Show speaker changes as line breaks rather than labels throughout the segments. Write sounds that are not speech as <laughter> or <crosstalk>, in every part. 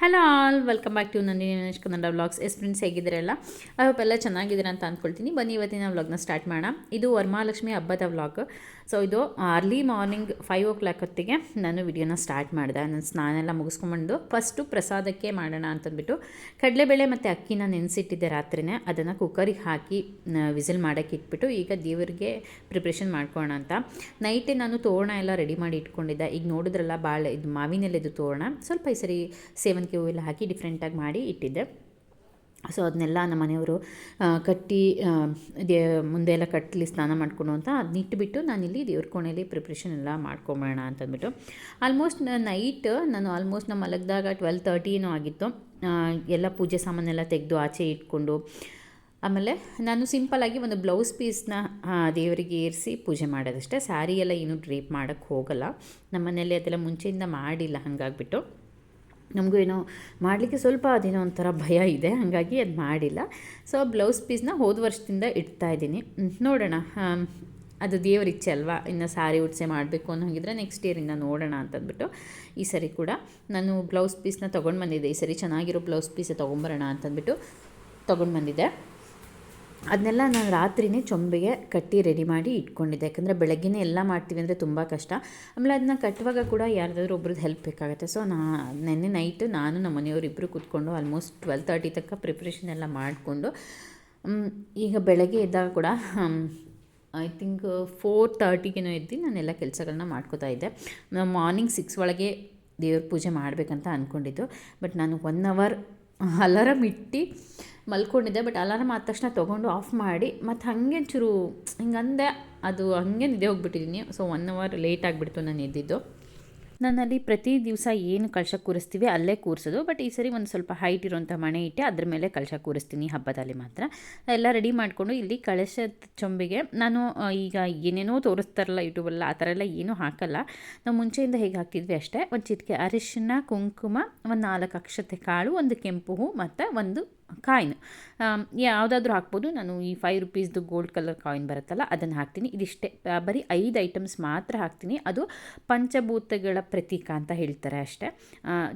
Hello all welcome back to Nandini Ganesh Kannada vlogs yes friends ಹೇಗಿದ್ದೀರಲ್ಲ? I hope ಎಲ್ಲ ಚೆನ್ನಾಗಿದ್ದೀರಾ ಅಂತ ಅಂದ್ಕೊಳ್ತೀನಿ ಬನ್ನಿ, ಇವತ್ತಿನ ವ್ಲಾಗ್ನ ಸ್ಟಾರ್ಟ್ ಮಾಡೋಣ. ಇದು ವರಮಹಾಲಕ್ಷ್ಮಿ ಹಬ್ಬದ ವ್ಲಾಗ್ ಸೊ ಇದು early morning five o'clock ಹೊತ್ತಿಗೆ ನಾನು ವಿಡಿಯೋನ ಸ್ಟಾರ್ಟ್ ಮಾಡಿದೆ. ನಾನು ಸ್ನಾನ ಎಲ್ಲ ಮುಗಿಸ್ಕೊಂಬಂದು ಫಸ್ಟು ಪ್ರಸಾದಕ್ಕೆ ಮಾಡೋಣ ಅಂತಂದ್ಬಿಟ್ಟು ಕಡಲೆಬೇಳೆ ಮತ್ತು ಅಕ್ಕಿನ ನೆನೆಸಿಟ್ಟಿದ್ದೆ ರಾತ್ರಿನೇ. ಅದನ್ನು ಕುಕ್ಕರಿಗೆ ಹಾಕಿ ವಿಸಿಲ್ ಮಾಡೋಕ್ಕೆ ಇಟ್ಬಿಟ್ಟು ಈಗ ದೇವರಿಗೆ ಪ್ರಿಪ್ರೇಷನ್ ಮಾಡ್ಕೋಣ ಅಂತ. ನೈಟೇ ನಾನು ತೋರಣ ಎಲ್ಲ ರೆಡಿ ಮಾಡಿ ಇಟ್ಕೊಂಡಿದ್ದೆ. ಈಗ ನೋಡಿದ್ರಲ್ಲ ಭಾಳ ಇದು ಮಾವಿನೆಲೆದು ತೋರಣ. ಸ್ವಲ್ಪ ಈ ಸರಿ ಸೇವಂತಿಗೆ ಹೂವೆಲ್ಲ ಹಾಕಿ ಡಿಫ್ರೆಂಟಾಗಿ ಮಾಡಿ ಇಟ್ಟಿದ್ದೆ. ಸೊ ಅದನ್ನೆಲ್ಲ ನಮ್ಮ ಮನೆಯವರು ಕಟ್ಟಿ ದೇ ಮುಂದೆ ಎಲ್ಲ ಕಟ್ಟಲಿ ಸ್ನಾನ ಮಾಡಿಕೊಂಡು ಅಂತ ಅದನ್ನ ನಾನು ನಾನಿಲ್ಲಿ ದೇವ್ರ ಕೋಣೆಯಲ್ಲಿ ಪ್ರಿಪ್ರೇಷನ್ ಎಲ್ಲ ಮಾಡ್ಕೊಂಬೋಣ ಅಂತಂದ್ಬಿಟ್ಟು. ಆಲ್ಮೋಸ್ಟ್ ನೈಟ್ ನಾನು ಆಲ್ಮೋಸ್ಟ್ ನಮ್ಮ ಮಲಗಿದಾಗ ಟ್ವೆಲ್ ತರ್ಟಿನೂ ಆಗಿತ್ತು. ಎಲ್ಲ ಪೂಜೆ ಸಾಮಾನೆಲ್ಲ ತೆಗೆದು ಆಚೆ ಇಟ್ಕೊಂಡು, ಆಮೇಲೆ ನಾನು ಸಿಂಪಲ್ಲಾಗಿ ಒಂದು ಬ್ಲೌಸ್ ಪೀಸ್ನ ದೇವರಿಗೆ ಏರಿಸಿ ಪೂಜೆ ಮಾಡೋದಷ್ಟೇ. ಸ್ಯಾರಿ ಎಲ್ಲ ಏನು ಡ್ರೇಪ್ ಮಾಡೋಕ್ಕೆ ಹೋಗಲ್ಲ. ನಮ್ಮ ಮನೇಲಿ ಅದೆಲ್ಲ ಮುಂಚೆಯಿಂದ ಮಾಡಿಲ್ಲ ಹಾಗಾಗ್ಬಿಟ್ಟು. ನಮಗೂ ಏನೋ ಮಾಡಲಿಕ್ಕೆ ಸ್ವಲ್ಪ ಅದೇನೋ ಒಂಥರ ಭಯ ಇದೆ, ಹಾಗಾಗಿ ಅದು ಮಾಡಿಲ್ಲ. ಸೊ ಬ್ಲೌಸ್ ಪೀಸ್ನ ಹೋದ ವರ್ಷದಿಂದ ಇಡ್ತಾ ಇದ್ದೀನಿ. ನೋಡೋಣ. ಅದು ದೇವರ ಇಚ್ಛೆ ಅಲ್ವಾ? ಇನ್ನು ಸಾರಿ ಉಡ್ಸೆ ಮಾಡಬೇಕು ಅನ್ನೋ ಹಾಗಿದ್ರೆ ನೆಕ್ಸ್ಟ್ ಇಯರಿಂದ ನೋಡೋಣ ಅಂತಂದ್ಬಿಟ್ಟು ಈ ಸರಿ ಕೂಡ ನಾನು ಬ್ಲೌಸ್ ಪೀಸ್ನ ತೊಗೊಂಡು ಬಂದಿದ್ದೆ. ಈ ಸರಿ ಚೆನ್ನಾಗಿರೋ ಬ್ಲೌಸ್ ಪೀಸೇ ತೊಗೊಂಬರೋಣ ಅಂತಂದ್ಬಿಟ್ಟು ತೊಗೊಂಡು ಬಂದಿದ್ದೆ. ಅದನ್ನೆಲ್ಲ ನಾನು ರಾತ್ರಿನೇ ಚೊಂಬೆಗೆ ಕಟ್ಟಿ ರೆಡಿ ಮಾಡಿ ಇಟ್ಕೊಂಡಿದ್ದೆ. ಯಾಕಂದರೆ ಬೆಳಗ್ಗೆನೇ ಎಲ್ಲ ಮಾಡ್ತೀವಿ ಅಂದರೆ ತುಂಬ ಕಷ್ಟ. ಆಮೇಲೆ ಅದನ್ನ ಕಟ್ಟುವಾಗ ಕೂಡ ಯಾರ್ದಾದ್ರೂ ಒಬ್ರದ್ದು ಹೆಲ್ಪ್ ಬೇಕಾಗುತ್ತೆ. ಸೊ ನಾ ನೆನ್ನೆ ನೈಟು ನಾನು ನಮ್ಮ ಮನೆಯವರು ಇಬ್ಬರು ಕೂತ್ಕೊಂಡು ಆಲ್ಮೋಸ್ಟ್ ಟ್ವೆಲ್ ತರ್ಟಿ ತನಕ ಪ್ರಿಪ್ರೇಷನ್ ಎಲ್ಲ ಮಾಡಿಕೊಂಡು ಈಗ ಬೆಳಗ್ಗೆ ಎದ್ದಾಗ ಕೂಡ ಐ ಥಿಂಕ್ ಫೋರ್ ತರ್ಟಿಗೇನೋ ಎದ್ದು ನಾನೆಲ್ಲ ಕೆಲಸಗಳನ್ನ ಮಾಡ್ಕೋತಾ ಇದ್ದೆ. ಮಾರ್ನಿಂಗ್ ಸಿಕ್ಸ್ ಒಳಗೆ ದೇವ್ರ ಪೂಜೆ ಮಾಡಬೇಕಂತ ಅಂದ್ಕೊಂಡಿದ್ದು ಬಟ್ ನಾನು ಒನ್ ಅವರ್ ಅಲಾರಮ್ ಇಟ್ಟು ಮಲ್ಕೊಂಡಿದ್ದೆ ಬಟ್ ಅಲಾರಾಮ್ ಆದ ತಕ್ಷಣ ತೊಗೊಂಡು ಆಫ್ ಮಾಡಿ, ಮತ್ತು ಹಾಗೆ ಚೂರು ಹಿಂಗಂದೆ ಅದು ಹಾಗೆ ನಿದ್ದೆ ಹೋಗ್ಬಿಟ್ಟಿದ್ದೀನಿ ಸೊ ಒನ್ ಅವರ್ ಲೇಟ್ ಆಗಿಬಿಡ್ತು ನಾನು ಎದ್ದಿದ್ದು. ನನ್ನಲ್ಲಿ ಪ್ರತಿ ದಿವಸ ಏನು ಕಳಶ ಕೂರಿಸ್ತೀವಿ, ಅಲ್ಲೇ ಕೂರಿಸೋದು. ಬಟ್ ಈ ಸರಿ ಒಂದು ಸ್ವಲ್ಪ ಹೈಟ್ ಇರೋಂಥ ಮಣೆ ಇಟ್ಟೆ, ಅದ್ರ ಮೇಲೆ ಕಳಶ ಕೂರಿಸ್ತೀನಿ ಹಬ್ಬದಲ್ಲಿ ಮಾತ್ರ. ಎಲ್ಲ ರೆಡಿ ಮಾಡಿಕೊಂಡು ಇಲ್ಲಿ ಕಳಶದ ಚೊಂಬಿಗೆ ನಾನು ಈಗ ಏನೇನೋ ತೋರಿಸ್ತಾರಲ್ಲ ಯೂಟ್ಯೂಬಲ್ಲ ಆ ಥರ ಎಲ್ಲ ಏನೂ ಹಾಕಲ್ಲ. ನಾವು ಮುಂಚೆಯಿಂದ ಹೇಗೆ ಹಾಕ್ತಿದ್ವಿ ಅಷ್ಟೇ. ಒಂದು ಚಿಟಿಕೆ ಅರಿಶಿನ ಕುಂಕುಮ, ಒಂದು ನಾಲ್ಕು ಅಕ್ಷತೆ ಕಾಳು, ಒಂದು ಕೆಂಪು ಹೂ, ಮತ್ತು ಒಂದು ಕಾಯಿನ್. ಯಾವುದಾದ್ರೂ ಹಾಕ್ಬೋದು. ನಾನು ಈ ಫೈವ್ ರುಪೀಸ್ದು ಗೋಲ್ಡ್ ಕಲರ್ ಕಾಯಿನ್ ಬರುತ್ತಲ್ಲ, ಅದನ್ನು ಹಾಕ್ತೀನಿ. ಇದಿಷ್ಟೇ. ಬರೀ ಐದು ಐಟಮ್ಸ್ ಮಾತ್ರ ಹಾಕ್ತೀನಿ. ಅದು ಪಂಚಭೂತಗಳ ಪ್ರತೀಕ ಅಂತ ಹೇಳ್ತಾರೆ ಅಷ್ಟೇ.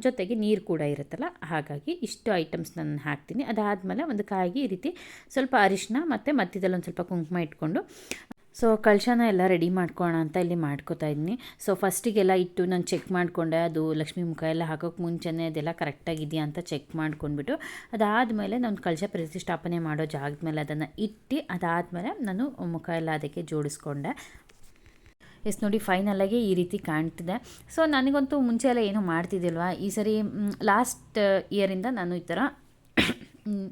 ಜೊತೆಗೆ ನೀರು ಕೂಡ ಇರುತ್ತಲ್ಲ, ಹಾಗಾಗಿ ಇಷ್ಟು ಐಟಮ್ಸ್ ನಾನು ಹಾಕ್ತೀನಿ. ಅದಾದಮೇಲೆ ಒಂದು ಕಾಯಿಗೆ ಈ ರೀತಿ ಸ್ವಲ್ಪ ಅರಿಶಿನ ಮತ್ತು ಮಧ್ಯದಲ್ಲಿ ಒಂದು ಸ್ವಲ್ಪ ಕುಂಕುಮ ಇಟ್ಕೊಂಡು ಸೊ ಕಳಶನ ಎಲ್ಲ ರೆಡಿ ಮಾಡ್ಕೋಣ ಅಂತ ಇಲ್ಲಿ ಮಾಡ್ಕೋತಾ ಇದ್ದೀನಿ ಸೊ ಫಸ್ಟಿಗೆಲ್ಲ ಇಟ್ಟು ನಾನು ಚೆಕ್ ಮಾಡಿಕೊಂಡೆ. ಅದು ಲಕ್ಷ್ಮೀ ಮುಖ ಎಲ್ಲ ಹಾಕೋಕ್ಕೆ ಮುಂಚೆನೇ ಅದೆಲ್ಲ ಕರೆಕ್ಟಾಗಿದೆಯಾ ಅಂತ ಚೆಕ್ ಮಾಡ್ಕೊಂಡ್ಬಿಟ್ಟು, ಅದಾದಮೇಲೆ ನಾನು ಕಳಶ ಪ್ರತಿಷ್ಠಾಪನೆ ಮಾಡೋ ಜಾಗದ ಮೇಲೆ ಅದನ್ನು ಇಟ್ಟು, ಅದಾದಮೇಲೆ ನಾನು ಮುಖ ಎಲ್ಲ ಅದಕ್ಕೆ ಜೋಡಿಸ್ಕೊಂಡೆ. ಎಸ್ ನೋಡಿ ಫೈನಲಾಗಿ ಈ ರೀತಿ ಕಾಣ್ತಿದೆ. ಸೊ ನನಗಂತೂ ಮುಂಚೆ ಎಲ್ಲ ಏನೂ ಮಾಡ್ತಿದ್ದಿಲ್ವ? ಈ ಸರಿ ಲಾಸ್ಟ್ ಇಯರಿಂದ ನಾನು ಈ ಥರ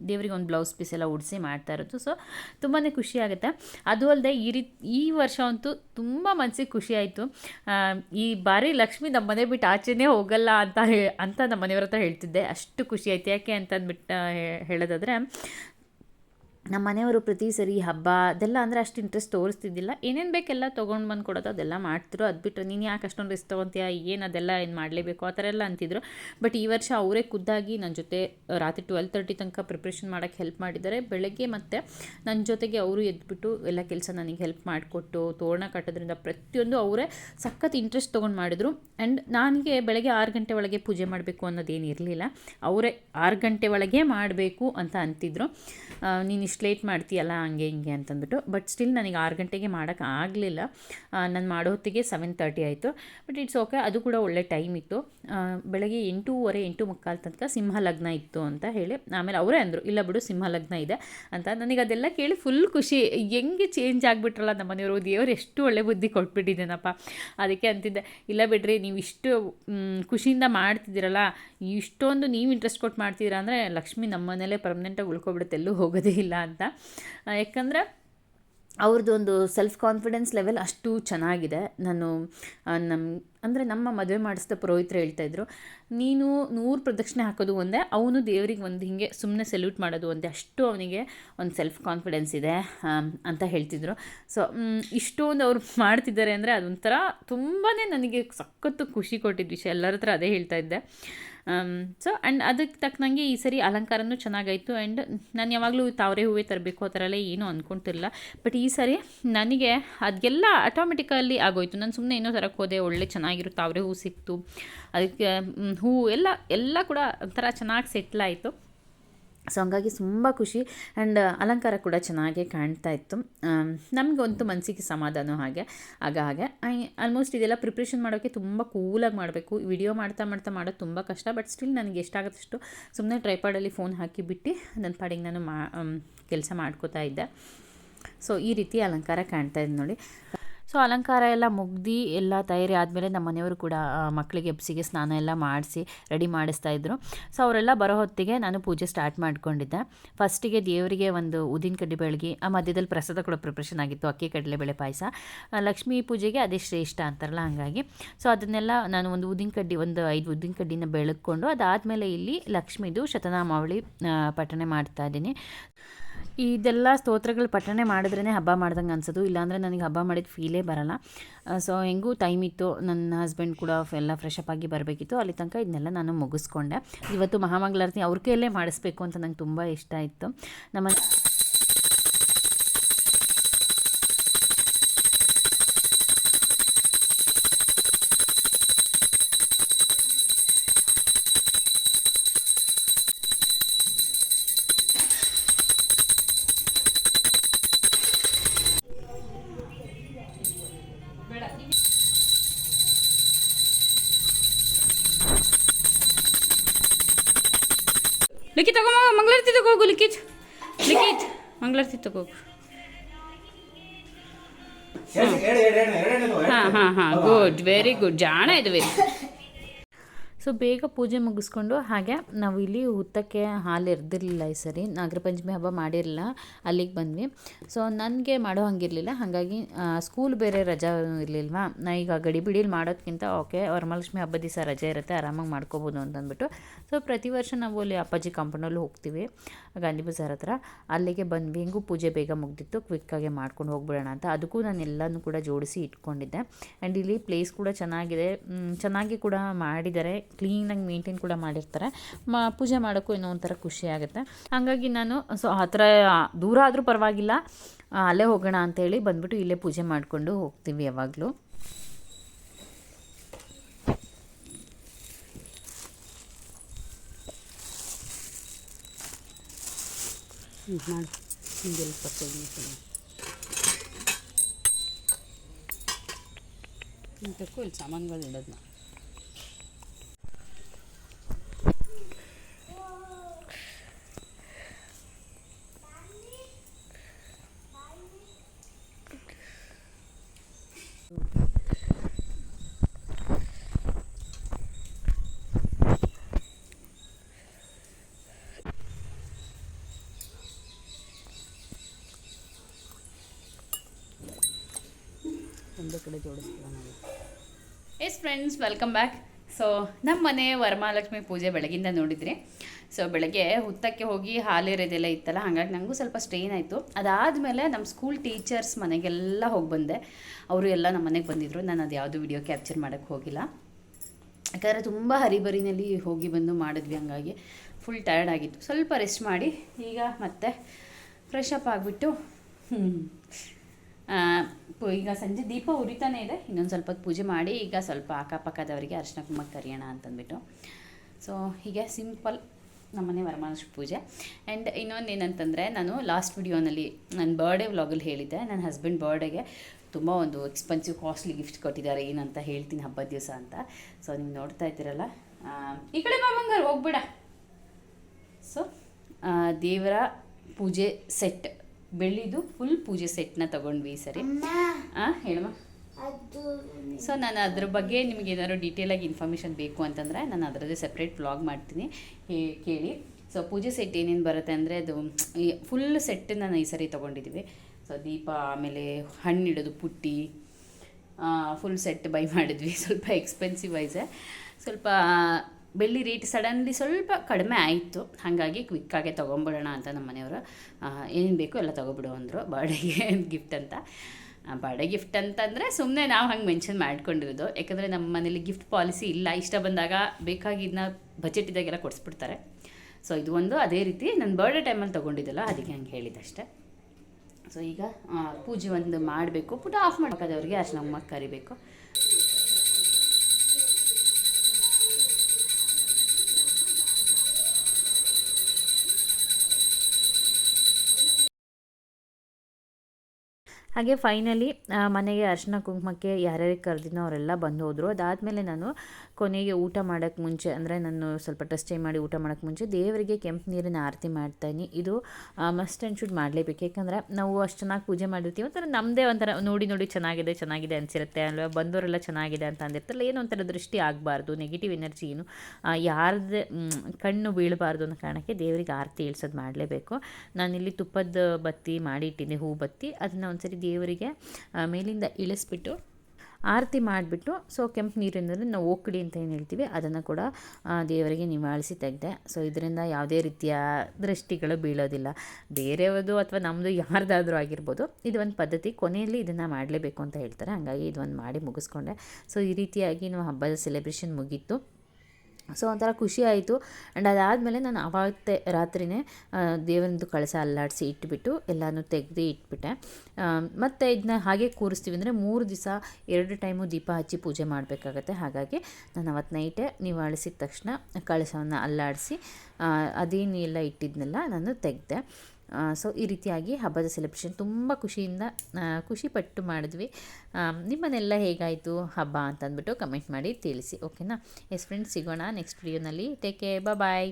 ದೇವ್ರಿಗೆ ಒಂದು ಬ್ಲೌಸ್ ಪೀಸ್ ಎಲ್ಲ ಉಡಿಸಿ ಮಾಡ್ತಾ ಇರೋದು. ಸೊ ತುಂಬಾ ಖುಷಿ ಆಗುತ್ತೆ. ಅದು ಅಲ್ಲದೆ ಈ ರೀತಿ, ಈ ವರ್ಷ ಅಂತೂ ತುಂಬ ಮನಸ್ಸಿಗೆ ಖುಷಿ ಆಯಿತು. ಈ ಬಾರಿ ಲಕ್ಷ್ಮಿ ನಮ್ಮ ಮನೆ ಬಿಟ್ಟು ಆಚೆನೇ ಹೋಗಲ್ಲ ಅಂತ ಅಂತ ನಮ್ಮ ಮನೆಯವ್ರ ಹತ್ರ ಹೇಳ್ತಿದ್ದೆ. ಅಷ್ಟು ಖುಷಿ ಆಯ್ತು. ಯಾಕೆ ಅಂತ ಅಂದ್ಬಿಟ್ಟು ಹೇ- ಹೇಳೋದಾದರೆ ನಮ್ಮ ಮನೆಯವರು ಪ್ರತಿ ಸರಿ ಹಬ್ಬ, ಅದೆಲ್ಲ ಅಂದರೆ ಅಷ್ಟು ಇಂಟ್ರೆಸ್ಟ್ ತೋರಿಸ್ತಿದ್ದಿಲ್ಲ. ಏನೇನು ಬೇಕೆಲ್ಲ ತೊಗೊಂಡು ಬಂದು ಕೊಡೋದು, ಅದೆಲ್ಲ ಮಾಡ್ತಿದ್ರು. ಅದು ಬಿಟ್ಟರೆ ನೀನು ಯಾಕೆ ಅಷ್ಟೊಂದು ರಿಸ್ಕ್ ತೊಗೊತೀಯ? ಏನು ಅದೆಲ್ಲ ಏನು ಮಾಡಲೇಬೇಕು? ಆ ಥರ ಎಲ್ಲ ಅಂತಿದ್ರು. ಬಟ್ ಈ ವರ್ಷ ಅವರೇ ಖುದ್ದಾಗಿ ನನ್ನ ಜೊತೆ ರಾತ್ರಿ ಟ್ವೆಲ್ ತರ್ಟಿ ತನಕ ಪ್ರಿಪ್ರೇಷನ್ ಮಾಡೋಕ್ಕೆ ಹೆಲ್ಪ್ ಮಾಡಿದ್ದಾರೆ. ಬೆಳಗ್ಗೆ ಮತ್ತು ನನ್ನ ಜೊತೆಗೆ ಅವರು ಎದ್ಬಿಟ್ಟು ಎಲ್ಲ ಕೆಲಸ ನನಗೆ ಹೆಲ್ಪ್ ಮಾಡಿಕೊಟ್ಟು, ತೋರಣ ಕಟ್ಟೋದ್ರಿಂದ ಪ್ರತಿಯೊಂದು ಅವರೇ ಸಖತ್ ಇಂಟ್ರೆಸ್ಟ್ ತೊಗೊಂಡು ಮಾಡಿದರು. ಆ್ಯಂಡ್ ನನಗೆ ಬೆಳಗ್ಗೆ ಆರು ಗಂಟೆ ಒಳಗೆ ಪೂಜೆ ಮಾಡಬೇಕು ಅನ್ನೋದೇನಿರಲಿಲ್ಲ ಅವರೇ ಆರು ಗಂಟೆ ಒಳಗೆ ಮಾಡಬೇಕು ಅಂತ ಅಂತಿದ್ರು. ನೀನು ಇಷ್ಟು ಲೇಟ್ ಮಾಡ್ತೀಯಲ್ಲ ಹಂಗೆ ಹಿಂಗೆ ಅಂತಂದ್ಬಿಟ್ಟು ಬಟ್ ಸ್ಟಿಲ್ ನನಗೆ ಆರು ಗಂಟೆಗೆ ಮಾಡೋಕ್ಕೆ ಆಗಲಿಲ್ಲ. ನಾನು ಮಾಡೋ ಹೊತ್ತಿಗೆ ಸೆವೆನ್ ತರ್ಟಿ ಆಯಿತು. ಬಟ್ ಇಟ್ಸ್ ಓಕೆ ಅದು ಕೂಡ ಒಳ್ಳೆ ಟೈಮ್ ಇತ್ತು. ಬೆಳಗ್ಗೆ ಎಂಟೂವರೆ ಎಂಟು ಮುಕ್ಕಾಲ್ ತನಕ ಸಿಂಹ ಲಗ್ನ ಇತ್ತು ಅಂತ ಹೇಳಿ, ಆಮೇಲೆ ಅವರೇ ಅಂದರು, ಇಲ್ಲ ಬಿಡು ಸಿಂಹ ಲಗ್ನ ಇದೆ. ಅಂತ ನನಗೆ ಅದೆಲ್ಲ ಕೇಳಿ ಫುಲ್ ಖುಷಿ. ಹೆಂಗೆ ಚೇಂಜ್ ಆಗಿಬಿಟ್ರಲ್ಲ ನಮ್ಮ ಮನೆಯವರು, ದೇವರು ಎಷ್ಟು ಒಳ್ಳೆ ಬುದ್ಧಿ ಕೊಟ್ಬಿಟ್ಟಿದ್ದೇನಪ್ಪ. ಅದಕ್ಕೆ ಅಂತಿದ್ದೆ, ಇಲ್ಲ ಬಿಡ್ರಿ, ನೀವು ಇಷ್ಟು ಖುಷಿಯಿಂದ ಮಾಡ್ತಿದ್ದೀರಲ್ಲ, ಇಷ್ಟೊಂದು ನೀವು ಇಂಟ್ರೆಸ್ಟ್ ಕೊಟ್ಟು ಮಾಡ್ತಿದ್ದೀರಾ ಅಂದರೆ ಲಕ್ಷ್ಮಿ ನಮ್ಮ ಮನೇಲೇ ಪರ್ಮನೆಂಟಾಗಿ ಉಳ್ಕೊಬಿಡುತ್ತೆ, ಎಲ್ಲೂ ಹೋಗೋದೇ ಇಲ್ಲ. ಅಂತ. ಯಾಕಂದರೆ ಅವ್ರದ್ದು ಒಂದು ಸೆಲ್ಫ್ ಕಾನ್ಫಿಡೆನ್ಸ್ ಲೆವೆಲ್ ಅಷ್ಟು ಚೆನ್ನಾಗಿದೆ. ನಾನು ನಮ್ಮ ಅಂದರೆ ನಮ್ಮ ಮದುವೆ ಮಾಡಿಸಿದ ಪುರೋಹಿತರು ಹೇಳ್ತಾಯಿದ್ರು ನೀನು ನೂರು ಪ್ರದಕ್ಷಿಣೆ ಹಾಕೋದು ಒಂದೇ, ಅವನು ದೇವ್ರಿಗೆ ಒಂದು ಹಿಂಗೆ ಸುಮ್ಮನೆ ಸೆಲ್ಯೂಟ್ ಮಾಡೋದು ಒಂದೇ, ಅಷ್ಟು ಅವನಿಗೆ ಒಂದು ಸೆಲ್ಫ್ ಕಾನ್ಫಿಡೆನ್ಸ್ ಇದೆ ಅಂತ ಹೇಳ್ತಿದ್ರು. ಸೊ ಇಷ್ಟೊಂದು ಅವ್ರು ಮಾಡ್ತಿದ್ದಾರೆ ಅಂದರೆ ಅದೊಂಥರ ತುಂಬಾ ನನಗೆ ಸಖತ್ತು ಖುಷಿ ಕೊಟ್ಟಿದ್ದ ವಿಷಯ. ಎಲ್ಲರ ಹತ್ರ ಅದೇ ಹೇಳ್ತಾ ಇದ್ದೆ. ಸೊ ಆ್ಯಂಡ್ ಅದಕ್ಕೆ ತಕ್ಕನಂಗೆ ಈ ಸರಿ ಅಲಂಕಾರನೂ ಚೆನ್ನಾಗಾಯಿತು. ಆ್ಯಂಡ್ ನಾನು ಯಾವಾಗಲೂ ತಾವರೆ ಹೂವೇ ತರಬೇಕು, ಆ ಥರ ಎಲ್ಲ ಏನೂ ಅಂದ್ಕೊಂತಿಲ್ಲ ಬಟ್ ಈ ಸರಿ ನನಗೆ ಅದೆಲ್ಲ ಆಟೋಮೆಟಿಕಲ್ಲಿ ಆಗೋಯ್ತು. ನಾನು ಸುಮ್ಮನೆ ಏನೋ ತರಕ್ಕೆ ಹೋದೆ, ಒಳ್ಳೆ ಚೆನ್ನಾಗಿರೋ ತಾವರೆ ಹೂ ಸಿಕ್ತು. ಅದಕ್ಕೆ ಹೂವು ಎಲ್ಲ ಎಲ್ಲ ಕೂಡ ಒಂಥರ ಚೆನ್ನಾಗಿ ಸೆಟ್ಲ್ ಆಯಿತು. ಸೊ ಹಂಗಾಗಿ ತುಂಬ ಖುಷಿ ಆ್ಯಂಡ್ ಅಲಂಕಾರ ಕೂಡ ಚೆನ್ನಾಗೇ ಕಾಣ್ತಾ ಇತ್ತು. ನಮಗಂತೂ ಮನಸ್ಸಿಗೆ ಸಮಾಧಾನ ಹಾಗೆ, ಆಗ ಹಾಗೆ. ಆಲ್ಮೋಸ್ಟ್ ಇದೆಲ್ಲ ಪ್ರಿಪ್ರೇಷನ್ ಮಾಡೋಕ್ಕೆ ತುಂಬ ಕೂಲಾಗಿ ಮಾಡಬೇಕು. ವಿಡಿಯೋ ಮಾಡ್ತಾ ಮಾಡ್ತಾ ಮಾಡೋದು ತುಂಬ ಕಷ್ಟ ಬಟ್ ಸ್ಟಿಲ್ ನನಗೆ ಎಷ್ಟಾಗುತ್ತಷ್ಟು ಸುಮ್ಮನೆ ಟ್ರೈಪಾಡಲ್ಲಿ ಫೋನ್ ಹಾಕಿಬಿಟ್ಟು ನನ್ನ ಪಾಡಿಗೆ ನಾನು ಮಾ ಕೆಲಸ ಮಾಡ್ಕೋತಾ ಇದ್ದೆ. ಸೊ ಈ ರೀತಿ ಅಲಂಕಾರ ಕಾಣ್ತಾ ಇದೆ ನೋಡಿ. ಸೊ ಅಲಂಕಾರ ಎಲ್ಲ ಮುಗ್ದು ಎಲ್ಲ ತಯಾರಿ ಆದಮೇಲೆ ನಮ್ಮ ಮನೆಯವರು ಕೂಡ ಮಕ್ಕಳಿಗೆ ಎಬ್ಸಿಗೆ ಸ್ನಾನ ಎಲ್ಲ ಮಾಡಿಸಿ ರೆಡಿ ಮಾಡಿಸ್ತಾ ಇದ್ರು. ಸೊ ಅವರೆಲ್ಲ ಬರೋ ಹೊತ್ತಿಗೆ ನಾನು ಪೂಜೆ ಸ್ಟಾರ್ಟ್ ಮಾಡ್ಕೊಂಡಿದ್ದೆ. ಫಸ್ಟಿಗೆ ದೇವರಿಗೆ ಒಂದು ಉದ್ದಿನ ಕಡ್ಡಿ ಬೆಳಗ್ಗೆ ಆ, ಮಧ್ಯದಲ್ಲಿ ಪ್ರಸಾದ ಕೂಡ ಪ್ರಿಪ್ರೇಷನ್ ಆಗಿತ್ತು, ಅಕ್ಕಿ ಕಡಲೆಬೇಳೆ ಪಾಯಸ. ಲಕ್ಷ್ಮೀ ಪೂಜೆಗೆ ಅದೇ ಶ್ರೇಷ್ಠ ಅಂತಾರಲ್ಲ ಹಾಗಾಗಿ. ಸೊ ಅದನ್ನೆಲ್ಲ ನಾನು ಒಂದು ಉದ್ದಿನ ಕಡ್ಡಿ, ಒಂದು ಐದು ಉದ್ದಿನ ಕಡ್ಡಿನ ಬೆಳಕೊಂಡು ಅದಾದಮೇಲೆ ಇಲ್ಲಿ ಲಕ್ಷ್ಮೀದು ಶತನಾಮಾವಳಿ ಪಠಣೆ ಮಾಡ್ತಾ ಇದ್ದೀನಿ. ಇದೆಲ್ಲ ಸ್ತೋತ್ರಗಳು ಪಠಣೆ ಮಾಡಿದ್ರೇ ಹಬ್ಬ ಮಾಡ್ದಂಗೆ ಅನ್ಸೋದು. ಇಲ್ಲಾಂದರೆ ನನಗೆ ಹಬ್ಬ ಮಾಡಿದ ಫೀಲೇ ಬರಲ್ಲ. ಸೊ ಹೆಂಗೂ ಟೈಮ್ ಇತ್ತು, ನನ್ನ ಹಸ್ಬೆಂಡ್ ಕೂಡ ಎಲ್ಲ ಫ್ರೆಶ್ ಅಪ್ ಆಗಿ ಬರಬೇಕಿತ್ತು. ಅಲ್ಲಿ ತನಕ ಇದನ್ನೆಲ್ಲ ನಾನು ಮುಗಿಸ್ಕೊಂಡೆ. ಇವತ್ತು ಮಹಾಮಂಗಳಾರತಿ ಅವ್ರ ಕೈಯಲ್ಲೇ ಮಾಡಿಸ್ಬೇಕು ಅಂತ ನಂಗೆ ತುಂಬ ಇಷ್ಟ ಇತ್ತು. ನಮ್ಮ
ಲಿಖಿತ್ ತಗೋ ಮಂಗಳಾರತಿ ತಗೋಗು ಲಿಖಿತ್. ಲಿಖಿತ್ ಮಂಗಳಾರತಿ ತಗೋಗು ಹಾಂ ಹಾಂ ಹಾಂ ಗುಡ್ ವೆರಿ ಗುಡ್ ಜಾಣ ಇದ್ವಿ ವೆರಿ
ಸೊ ಬೇಗ ಪೂಜೆ ಮುಗಿಸ್ಕೊಂಡು ಹಾಗೆ ನಾವು ಇಲ್ಲಿ ಹುತ್ತಕ್ಕೆ ಹಾಲು ಎರ್ದಿರಲಿಲ್ಲ ಈ ಸರಿ. ನಾಗರ ಪಂಚಮಿ ಹಬ್ಬ ಮಾಡಿರಲಿಲ್ಲ, ಅಲ್ಲಿಗೆ ಬಂದ್ವಿ. ಸೊ ನನಗೆ ಮಾಡೋ ಹಂಗಿರಲಿಲ್ಲ. ಹಾಗಾಗಿ ಸ್ಕೂಲ್ ಬೇರೆ ರಜಾ ಇರಲಿಲ್ವಾ? ನಾ ಈಗ ಗಡಿಬಿಡಿಲಿ ಮಾಡೋದಕ್ಕಿಂತ ಓಕೆ, ವರಮಹಾಲಕ್ಷ್ಮಿ ಹಬ್ಬದ ದಿವಸ ರಜೆ ಇರುತ್ತೆ, ಆರಾಮಾಗಿ ಮಾಡ್ಕೋಬೋದು ಅಂತಂದ್ಬಿಟ್ಟು. ಸೊ ಪ್ರತಿ ವರ್ಷ ನಾವು ಅಲ್ಲಿ ಅಪ್ಪಾಜಿ ಕಾಂಪೌಂಡಲ್ಲಿ ಹೋಗ್ತೀವಿ, ಗಾಂಧಿ ಬಜಾರ್ ಹತ್ರ. ಅಲ್ಲಿಗೆ ಬಂದ್ವಿ. ಹೆಂಗೂ ಪೂಜೆ ಬೇಗ ಮುಗ್ದಿತ್ತು. ಕ್ವಿಕ್ಕಾಗೆ ಮಾಡ್ಕೊಂಡು ಹೋಗ್ಬಿಡೋಣ ಅಂತ. ಅದಕ್ಕೂ ನಾನು ಎಲ್ಲನೂ ಕೂಡ ಜೋಡಿಸಿ ಇಟ್ಕೊಂಡಿದ್ದೆ. ಆ್ಯಂಡ್ ಇಲ್ಲಿ ಪ್ಲೇಸ್ ಕೂಡ ಚೆನ್ನಾಗಿದೆ. ಚೆನ್ನಾಗಿ ಕೂಡ ಮಾಡಿದ್ದಾರೆ. ಕ್ಲೀನಾಗಿ ಮೇಂಟೈನ್ ಕೂಡ ಮಾಡಿರ್ತಾರೆ. ಮ, ಪೂಜೆ ಮಾಡೋಕ್ಕೂ ಏನೋ ಒಂಥರ ಖುಷಿ ಆಗುತ್ತೆ. ಹಾಗಾಗಿ ನಾನು, ಸೊ, ಆ ಥರ ದೂರ ಆದರೂ ಪರವಾಗಿಲ್ಲ. ಅಲ್ಲೇ ಹೋಗೋಣ ಅಂತೇಳಿ ಬಂದ್ಬಿಟ್ಟು ಇಲ್ಲೇ ಪೂಜೆ ಮಾಡಿಕೊಂಡು ಹೋಗ್ತೀವಿ ಯಾವಾಗಲೂ.
ಸಾಮಾನುಗಳು ಇಡೋದನ್ನ ಒಂದೇ ಕಡೆ ಜೋಡಿಸ್ತೀವಿ
yes friends welcome back so ನಮ್ಮ ಮನೆ ವರಮಹಾಲಕ್ಷ್ಮಿ ಪೂಜೆ ಬೆಳಗಿಂದ ನೋಡಿದ್ರಿ. ಸೊ ಬೆಳಗ್ಗೆ ಹುತ್ತಕ್ಕೆ ಹೋಗಿ ಹಾಲಿರೋದೆಲ್ಲ ಇತ್ತಲ್ಲ, ಹಾಗಾಗಿ ನನಗೂ ಸ್ವಲ್ಪ ಸ್ಟ್ರೈನ್ ಆಯಿತು. ಅದಾದಮೇಲೆ ನಮ್ಮ ಸ್ಕೂಲ್ ಟೀಚರ್ಸ್ ಮನೆಗೆಲ್ಲ ಹೋಗಿ ಬಂದೆ. ಅವರು ಎಲ್ಲ ನಮ್ಮ ಮನೆಗೆ ಬಂದಿದ್ದರು ನಾನು ಅದು ಯಾವುದು ವಿಡಿಯೋ ಕ್ಯಾಪ್ಚರ್ ಮಾಡೋಕ್ಕೆ ಹೋಗಿಲ್ಲ. ಯಾಕಂದರೆ ತುಂಬ ಹರಿಬರಿನಲ್ಲಿ ಹೋಗಿ ಬಂದು ಮಾಡಿದ್ವಿ ಹಂಗಾಗಿ. ಫುಲ್ ಟಯರ್ಡ್ ಆಗಿತ್ತು. ಸ್ವಲ್ಪ ರೆಸ್ಟ್ ಮಾಡಿ, ಈಗ ಮತ್ತೆ ಫ್ರೆಶ್ ಅಪ್ ಆಗಿಬಿಟ್ಟು ಈಗ ಸಂಜೆ ದೀಪ ಉರಿತಾನೆ ಇದೆ. ಇನ್ನೊಂದು ಸ್ವಲ್ಪ ಪೂಜೆ ಮಾಡಿ ಈಗ ಸ್ವಲ್ಪ ಅಕ್ಕಪಕ್ಕದವರಿಗೆ ಅರ್ಶಿನ ಕುಮಾರ್ ಕರೆಯೋಣ ಅಂತಂದ್ಬಿಟ್ಟು. ಸೊ ಹೀಗೆ ಸಿಂಪಲ್ ನಮ್ಮನೆ ವರಮಹಾಲಕ್ಷ್ಮಿ ಪೂಜೆ. ಆ್ಯಂಡ್ ಇನ್ನೊಂದು ಏನಂತಂದರೆ, ನಾನು ಲಾಸ್ಟ್ ವಿಡಿಯೋನಲ್ಲಿ ನನ್ನ ಬರ್ಡೇ ವ್ಲಾಗಲ್ಲಿ ಹೇಳಿದ್ದೆ. ನನ್ನ ಹಸ್ಬೆಂಡ್ ಬರ್ಡೇಗೆ ತುಂಬ ಒಂದು ಎಕ್ಸ್ಪೆನ್ಸಿವ್ ಕಾಸ್ಟ್ಲಿ ಗಿಫ್ಟ್ ಕೊಟ್ಟಿದ್ದಾರೆ. ಏನಂತ ಹೇಳ್ತೀನಿ ಹಬ್ಬದ ದಿವಸ ಅಂತ. ಸೊ ನೀವು ನೋಡ್ತಾ ಇದ್ದೀರಲ್ಲ. ಈ ಕಡೆ ಮಾಮಂಗಾರ ಹೋಗ್ಬೇಡ. ಸೊ ದೇವರ ಪೂಜೆ ಸೆಟ್ ಬೆಳ್ಳಿದು ಫುಲ್ ಪೂಜೆ ಸೆಟ್ನ ತಗೊಂಡ್ವಿ ಈ ಸರಿ. ಹಾಂ ಹೇಳಮ್ಮ. ಸೊ ನಾನು ಅದ್ರ ಬಗ್ಗೆ ನಿಮಗೆ ಏನಾದ್ರು ಡೀಟೇಲಾಗಿ ಇನ್ಫಾರ್ಮೇಷನ್ ಬೇಕು ಅಂತಂದರೆ ನಾನು ಅದರದ್ದು ಸೆಪ್ರೇಟ್ ವ್ಲಾಗ್ ಮಾಡ್ತೀನಿ. ಹೇ ಕೇಳಿ. ಸೊ ಪೂಜೆ ಸೆಟ್ ಏನೇನು ಬರುತ್ತೆ ಅಂದರೆ ಅದು ಫುಲ್ ಸೆಟ್ ನಾನು ಈ ಸರಿ ತೊಗೊಂಡಿದ್ದೀವಿ ಸೊ ದೀಪ ಆಮೇಲೆ ಹಣ್ಣಿಡೋದು ಪುಟ್ಟಿ ಫುಲ್ ಸೆಟ್ ಬೈ ಮಾಡಿದ್ವಿ. <laughs> ಸ್ವಲ್ಪ ಎಕ್ಸ್ಪೆನ್ಸಿವ್ ವೈಸೆ ಸ್ವಲ್ಪ ಬೆಳ್ಳಿ ರೇಟ್ ಸಡನ್ಲಿ ಸ್ವಲ್ಪ ಕಡಿಮೆ ಆಯಿತು. ಹಾಗಾಗಿ ಕ್ವಿಕ್ಕಾಗೆ ತೊಗೊಂಬಿಡೋಣ ಅಂತ ನಮ್ಮ ಮನೆಯವರು ಏನು ಬೇಕು ಎಲ್ಲ ತೊಗೊಬಿಡು ಅಂದರು. ಬರ್ಡೇಗೆ <laughs> ಗಿಫ್ಟ್ ಅಂತ. ಬರ್ಡೇ ಗಿಫ್ಟ್ ಅಂತಂದರೆ ಸುಮ್ಮನೆ ನಾವು ಹಂಗೆ ಮೆನ್ಷನ್ ಮಾಡ್ಕೊಂಡಿರೋದು. ಯಾಕಂದರೆ ನಮ್ಮ ಮನೇಲಿ ಗಿಫ್ಟ್ ಪಾಲಿಸಿ ಇಲ್ಲ. ಇಷ್ಟ ಬಂದಾಗ ಬೇಕಾಗಿದ್ದನ್ನ
ಬಜೆಟ್ ಇದ್ದಾಗೆಲ್ಲ ಕೊಡಿಸ್ಬಿಡ್ತಾರೆ. ಸೊ ಇದು ಒಂದು. ಅದೇ ರೀತಿ ನನ್ನ ಬರ್ಡೇ ಟೈಮಲ್ಲಿ ತೊಗೊಂಡಿದ್ದಲ್ಲ, ಅದಕ್ಕೆ ಹಂಗೆ ಹೇಳಿದ್ದಷ್ಟೇ ಸೊ ಈಗ ಪೂಜೆ ಒಂದು ಮಾಡಬೇಕು. ಪುಟ ಆಫ್ ಮಾಡ್ಬೇಕಾದವ್ರಿಗೆ ಅಷ್ಟು ನಮ್ಮ ಕರಿಬೇಕು.
ಹಾಗೆ ಫೈನಲಿ ಮನೆಗೆ ಅರ್ಶಿನ ಕುಂಕುಮಕ್ಕೆ ಯಾರ್ಯಾರಿಗೆ ಕರೆದಿನೋ ಅವರೆಲ್ಲ ಬಂದು ಹೋದರು. ಅದಾದಮೇಲೆ ನಾನು ಕೊನೆಗೆ ಊಟ ಮಾಡೋಕ್ಕೆ ಮುಂಚೆ, ಅಂದರೆ ನಾನು ಸ್ವಲ್ಪ ಟೆಸ್ಟೇ ಮಾಡಿ ಊಟ ಮಾಡೋಕ್ಕೆ ಮುಂಚೆ ದೇವರಿಗೆ ಕೆಂಪು ನೀರಿನ ಆರತಿ ಮಾಡ್ತಾಯಿನಿ ಇದು ಮಸ್ಟ್ ಆ್ಯಂಡ್ ಶುಡ್ ಮಾಡಲೇಬೇಕು. ಯಾಕಂದರೆ ನಾವು ಅಷ್ಟು ಚೆನ್ನಾಗಿ ಪೂಜೆ ಮಾಡಿರ್ತೀವಿ. ಒಂಥರ ನಮ್ಮದೇ ಒಂಥರ ನೋಡಿ ನೋಡಿ ಚೆನ್ನಾಗಿದೆ ಚೆನ್ನಾಗಿದೆ ಅನಿಸಿರುತ್ತೆ ಅಲ್ವಾ? ಬಂದವರೆಲ್ಲ ಚೆನ್ನಾಗಿದೆ ಅಂತ ಅಂದಿರ್ತಲ್ಲ ಏನೋ ಒಂಥರ ದೃಷ್ಟಿ ಆಗಬಾರ್ದು ನೆಗೆಟಿವ್ ಎನರ್ಜಿ ಏನು ಯಾರ್ದು ಕಣ್ಣು ಬೀಳಬಾರ್ದು ಅನ್ನೋ ಕಾರಣಕ್ಕೆ ದೇವರಿಗೆ ಆರತಿ ಇಳಿಸೋದು ಮಾಡಲೇಬೇಕು. ನಾನಿಲ್ಲಿ ತುಪ್ಪದ ಬತ್ತಿ ಮಾಡಿ ಇಟ್ಟಿದ್ದೆ ಹೂ ಬತ್ತಿ ಅದನ್ನು ಒಂದ್ಸರಿ ದೇವರಿಗೆ ಮೇಲಿಂದ ಇಳಿಸ್ಬಿಟ್ಟು ಆರತಿ ಮಾಡಿಬಿಟ್ಟು, ಸೊ ಕೆಂಪು ನೀರಿನಲ್ಲಿ ನಾವು ಓಕಡಿ ಅಂತ ಏನು ಹೇಳ್ತೀವಿ, ಅದನ್ನು ಕೂಡ ದೇವರಿಗೆ ನಿವಾಳಿಸಿ ತೆಗೆದೆ. ಸೊ ಇದರಿಂದ ಯಾವುದೇ ರೀತಿಯ ದೃಷ್ಟಿಗಳು ಬೀಳೋದಿಲ್ಲ. ಬೇರೆಯವ್ರದ್ದು ಅಥವಾ ನಮ್ಮದು ಯಾರ್ದಾದ್ರೂ ಆಗಿರ್ಬೋದು, ಇದು ಒಂದು ಪದ್ಧತಿ, ಕೊನೆಯಲ್ಲಿ ಇದನ್ನು ಮಾಡಲೇಬೇಕು ಅಂತ ಹೇಳ್ತಾರೆ. ಹಾಗಾಗಿ ಇದೊಂದು ಮಾಡಿ ಮುಗಿಸ್ಕೊಂಡೆ. ಸೊ ಈ ರೀತಿಯಾಗಿ ನಾವು ಹಬ್ಬದ ಸೆಲೆಬ್ರೇಷನ್ ಮುಗೀತು. ಸೊ ಒಂಥರ ಖುಷಿ ಆಯಿತು. ಆ್ಯಂಡ್ ಅದಾದಮೇಲೆ ನಾನು ಆವತ್ತೇ ರಾತ್ರಿನೇ ದೇವರಂದು ಕಳಸ ಅಲ್ಲಾಡಿಸಿ ಇಟ್ಬಿಟ್ಟು ಎಲ್ಲನೂ ತೆಗೆದು ಇಟ್ಬಿಟ್ಟೆ. ಮತ್ತು ಇದನ್ನ ಹಾಗೆ ಕೂರಿಸ್ತೀವಿ ಅಂದರೆ ಮೂರು ದಿವಸ ಎರಡು ಟೈಮು ದೀಪ ಹಚ್ಚಿ ಪೂಜೆ ಮಾಡಬೇಕಾಗತ್ತೆ. ಹಾಗಾಗಿ ನಾನು ಅವತ್ತು ನೈಟೇ ನಿವಾಳಿಸಿದ ತಕ್ಷಣ ಕಳಸವನ್ನು ಅಲ್ಲಾಡಿಸಿ ಅದೇನು ಎಲ್ಲ ಇಟ್ಟಿದ್ನೆಲ್ಲ ನಾನು ತೆಗೆದೆ. ಸೊ ಈ ರೀತಿಯಾಗಿ ಹಬ್ಬದ ಸೆಲೆಬ್ರೇಷನ್ ತುಂಬ ಖುಷಿಯಿಂದ ಖುಷಿಪಟ್ಟು ಮಾಡಿದ್ವಿ. ನಿಮ್ಮನ್ನೆಲ್ಲ ಹೇಗಾಯಿತು ಹಬ್ಬ ಅಂತ ಅಂದ್ಬಿಟ್ಟು ಕಮೆಂಟ್ ಮಾಡಿ ತಿಳಿಸಿ ಓಕೆನಾ ಎಸ್ ಫ್ರೆಂಡ್ಸ್ ಸಿಗೋಣ ನೆಕ್ಸ್ಟ್ ವಿಡಿಯೋನಲ್ಲಿ ಟೇಕ್ ಕೇರ್ ಬಾಯ್